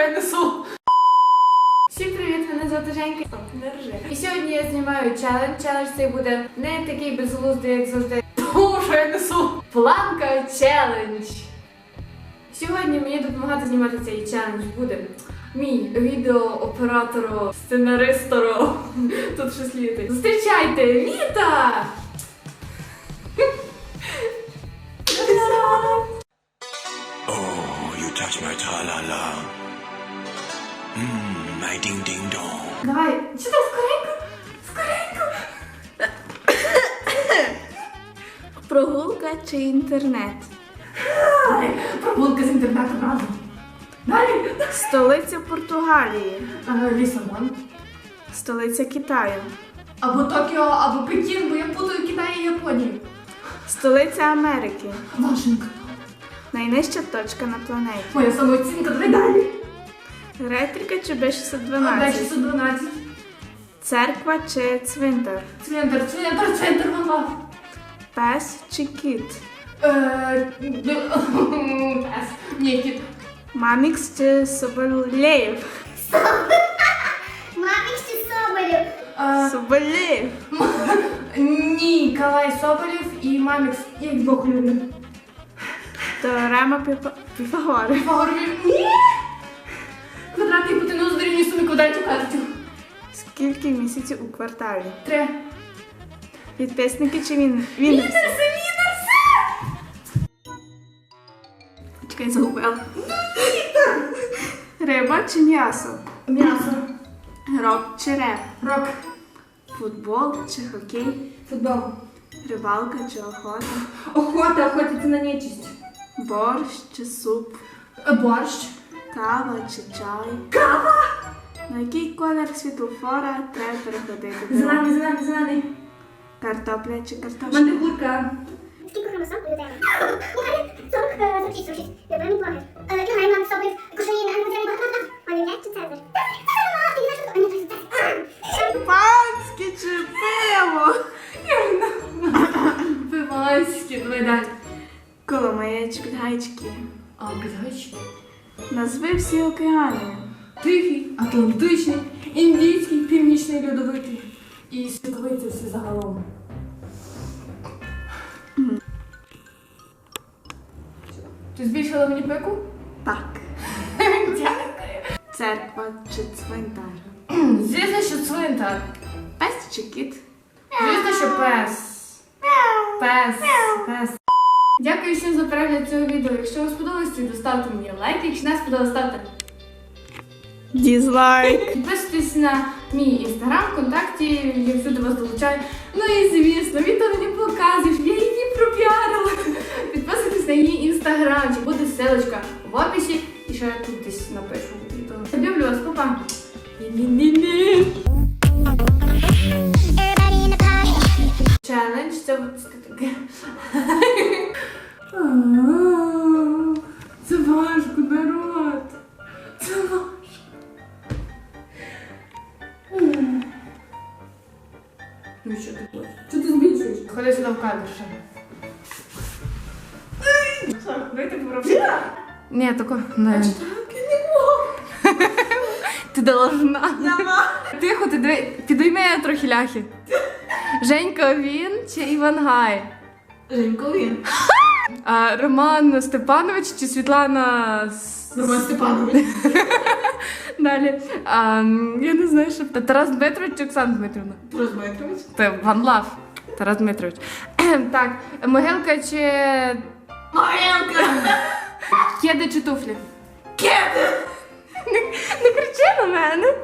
я. Всім привіт, мене звати Женька. Стоп, не ржи. І сьогодні я знімаю челендж. Челендж цей буде не такий безглуздий, як завжди. Тому що я несу. Планка челендж. Сьогодні мені допомагати знімати цей челендж буде мій відеооператоро, сценаристоро. Тут щось літить. Зустрічайте, Віта! Mmm, my ding-ding-dong. Давай, чи там скоренько? Скоренько! Прогулка чи інтернет? Ай, Прогулка з інтернету разом. Далі. Столиця Португалії, А, Лісабон. столиця Китаю, Або Токіо, або Пекін, бо я путаю Китай і Японію. столиця Америки, Вашингтон. найнижча точка на планеті. Моя самооцінка, давай далі. Ретрика чи Дай Б612, 612. церква чи цвинтар, Цвинтар, цвинтар, цвинтар, мама. пес чи кіт, Е, д- Пес. Ні, кіт. мамікс чи Соболєв, Мамік чи Соболєв? Е, Соболєв, Ні, Калай Соболєв і Мамікс. Я їх двох люблю. теорема Піфа- Піфагора. Ні! Скільки місяців у кварталі, Три. підписники чи він... він... Мінерси, мінерси! Чекай, загубила. Риба чи м'ясо, М'ясо. рок чи реп, Рок. футбол чи хокей, Футбол. рибалка чи охота, Охота, охотиться на нечисть. борщ чи суп, Борщ. кава чи чай. Кава! На який колір світлофора треба переходити? Зелений, зелений, зелений. Картопля чи картошка? Мандибурка. Скільки хромосом у людини? У мене 40, е, 46, 46. Я мене Ілай, мам, Соболєв, Кошелін, Андрій, Богдан, Олів'я чи Цезар? Панське чи пиво? Пиваськи, давай далі. Коломия чи підгайчики? А, підгайчики. Назви всі океани. Тихий, Атлантичний, Індійський, Північний Льодовитий. І світовий це все загалом. Ти збільшила мені пику? Так. Дякую. Церква чи цвинтар? Звісно, що цвинтар. Пес чи кіт? Звісно, що пес. Пес. Пес. Дякую всім за перегляд цього відео. Якщо вам сподобалось, то ставте мені лайк. Якщо не сподобалось, ставте Дізлайк. Підписуйтесь на мій інстаграм, ВКонтакті, я всюди вас долучаю. Ну і звісно, він то мені показує, я її пропіарила. Підписуйтесь на її інстаграм, чи буде ссылочка в описі. І ще тут десь напишу. Люблю вас, папа. Party. Челендж це таке. Ну що хочеш? Що ти збільшуєш? Ходи сюди в кадр ще. Дайте попробуй. Ні, тако. Не. Ти должна. Тихо, ти диви. Підійми трохи ляхи. Женька він чи Івангай? Женько він. А, Роман Степанович чи Світлана С- Роман Степанович. Далі. А, м, я не знаю, що Тарас Дмитрович чи Оксана Дмитрівна? Розмитрович. Це Ван Лав. Тарас Дмитрович. Так, могилка чи Могилка! кеди чи туфлі? Кеди! Не, не кричи на мене.